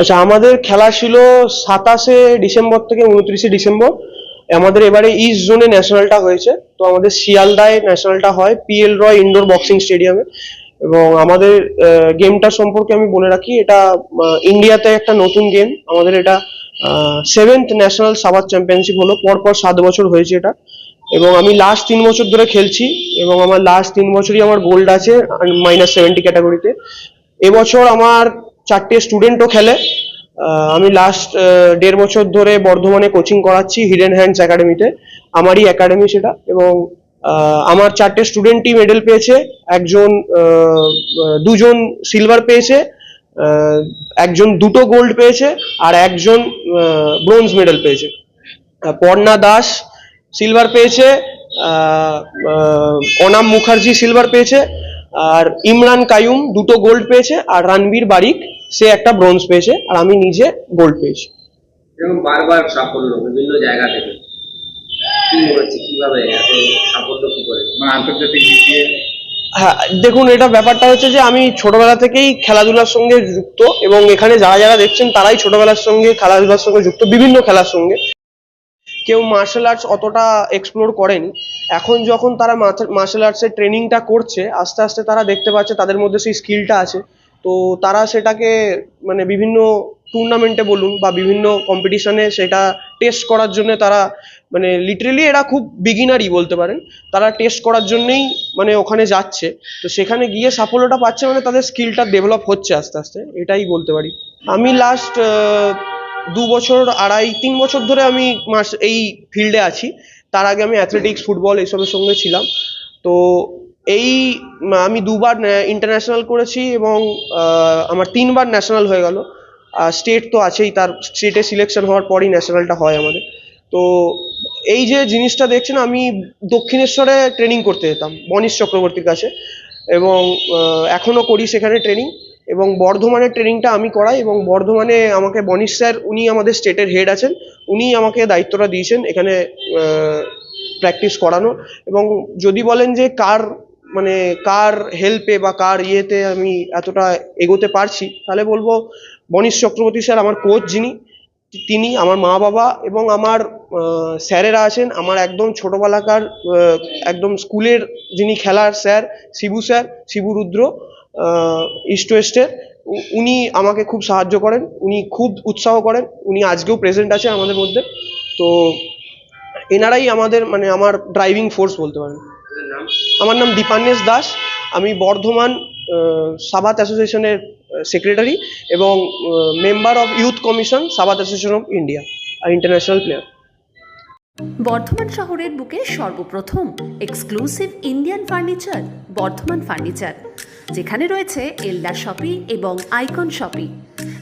আচ্ছা আমাদের খেলা ছিল সাতাশে ডিসেম্বর থেকে উনত্রিশে ডিসেম্বর। আমাদের এবারে ইস্ট জোনে ন্যাশনালটা হয়েছে। তো আমাদের শিয়ালদায় ন্যাশনালটা হয় পিএল রয় ইনডোর বক্সিং স্টেডিয়ামে এবং আমাদের গেমটা সম্পর্কে আমি বলে রাখি, এটা ইন্ডিয়াতে একটা নতুন গেম আমাদের এটা সেভেন্থ ন্যাশনাল সাবাত চ্যাম্পিয়নশিপ হলো। পরপর সাত বছর হয়েছে এটা। এবং আমি লাস্ট তিন বছর ধরে খেলছি। এবং আমার লাস্ট তিন বছরই আমার গোল্ড আছে মাইনাস সেভেন্টি ক্যাটাগরিতে এবছর আমার চারটে স্টুডেন্টও খেলে। আমি লাস্ট দেড় বছর ধরে বর্ধমানে কোচিং করাচ্ছি হিডেন হ্যান্ডস একাডেমিতে আমারই একাডেমি সেটা এবং আমার চারটে স্টুডেন্টই মেডেল পেয়েছে। একজন দুজন সিলভার পেয়েছে একজন দুটো গোল্ড পেয়েছে আর একজন ব্রোঞ্জ মেডেল পেয়েছে। পর্ণা দাস সিলভার পেয়েছে অনাম মুখার্জি সিলভার পেয়েছে, আর ইমরান কায়ুম দুটো গোল্ড পেয়েছে, আর রণবীর বারিক সে একটা ব্রোঞ্জ পেয়েছে আর আমি নিজে গোল্ড পেয়েছি। এরকম বারবার সাফল্য বিভিন্ন জায়গা থেকে। কি হচ্ছে কীভাবে? এত সাফল্য কি করে? মানে আন্তর্জাতিক দিক দিয়ে হ্যাঁ দেখুন এটা ব্যাপারটা হচ্ছে যে আমি ছোটবেলা থেকেই খেলাধুলার সঙ্গে যুক্ত এবং এখানে যারা যারা দেখছেন তারাই ছোটবেলার সঙ্গে খেলাধুলার সঙ্গে যুক্ত বিভিন্ন খেলার সঙ্গে। কেউ মার্শাল আর্টস অতটা এক্সপ্লোর করেনি। এখন যখন তারা মার্শাল আর্টসের ট্রেনিংটা করছে আস্তে আস্তে তারা দেখতে পাচ্ছে তাদের মধ্যে সেই স্কিলটা আছে। তো তারা সেটাকে মানে বিভিন্ন টুর্নামেন্টে বলুন বা বিভিন্ন কম্পিটিশনে সেটা টেস্ট করার জন্য তারা মানে লিটারেলি এরা খুব বিগিনারই বলতে পারেন। তারা টেস্ট করার জন্যই মানে ওখানে যাচ্ছে। তো সেখানে গিয়ে সাফল্যটা পাচ্ছে মানে তাদের স্কিলটা ডেভেলপ হচ্ছে আস্তে আস্তে, এটাই বলতে পারি। আমি লাস্ট দু বছর, আড়াই, তিন বছর ধরে আমি মাস, এই ফিল্ডে আছি। তার আগে আমি অ্যাথলেটিক্স ফুটবল এইসবের সঙ্গে ছিলাম। তো এই আমি দুবার ইন্টারন্যাশনাল করেছি এবং আমার তিনবার ন্যাশনাল হয়ে গেল। স্টেট তো আছেই, তার স্টেটে সিলেকশন হওয়ার পরই ন্যাশনালটা হয় আমাদের। তো এই যে জিনিসটা দেখছেন, আমি দক্ষিণেশ্বরে ট্রেনিং করতে যেতাম মনীশ চক্রবর্তীর কাছে। এবং এখনও করি সেখানে ট্রেনিং এবং বর্ধমানের ট্রেনিংটা আমি করাই এবং বর্ধমানে আমাকে মনীশ স্যার, উনি আমাদের স্টেটের হেড আছেন। উনি আমাকে দায়িত্বটা দিয়েছেন এখানে প্র্যাকটিস করানো এবং যদি বলেন যে কার মানে কার হেল্পে বা কার ইয়েতে আমি এতটা এগোতে পারছি, তাহলে বলব মনীশ চক্রবর্তী স্যার আমার কোচ যিনি, তিনি আমার মা বাবা এবং আমার স্যারেরা আছেন, আমার একদম ছোটবেলাকার একদম স্কুলের যিনি খেলার sir Shibu sir Shibu Rudra east ওয়েস্টের উনি আমাকে খুব সাহায্য করেন, উনি খুব উৎসাহ করেন, উনি আজকেও প্রেজেন্ট আছেন আমাদের মধ্যে, তো এনারাই আমাদের মানে আমার ড্রাইভিং ফোর্স বলতে পারেন। আমার নাম দীপান্বেশ দাস, আমি বর্ধমান সাবাত অ্যাসোসিয়েশনের সেক্রেটারি এবং member of youth commission savate association of India, R international player. Bardhaman শহরের বুকে সর্বপ্রথম, exclusive Indian furniture, Bardhaman furniture, যেখানে রয়েছে এল্লা শপি এবং আইকন শপি।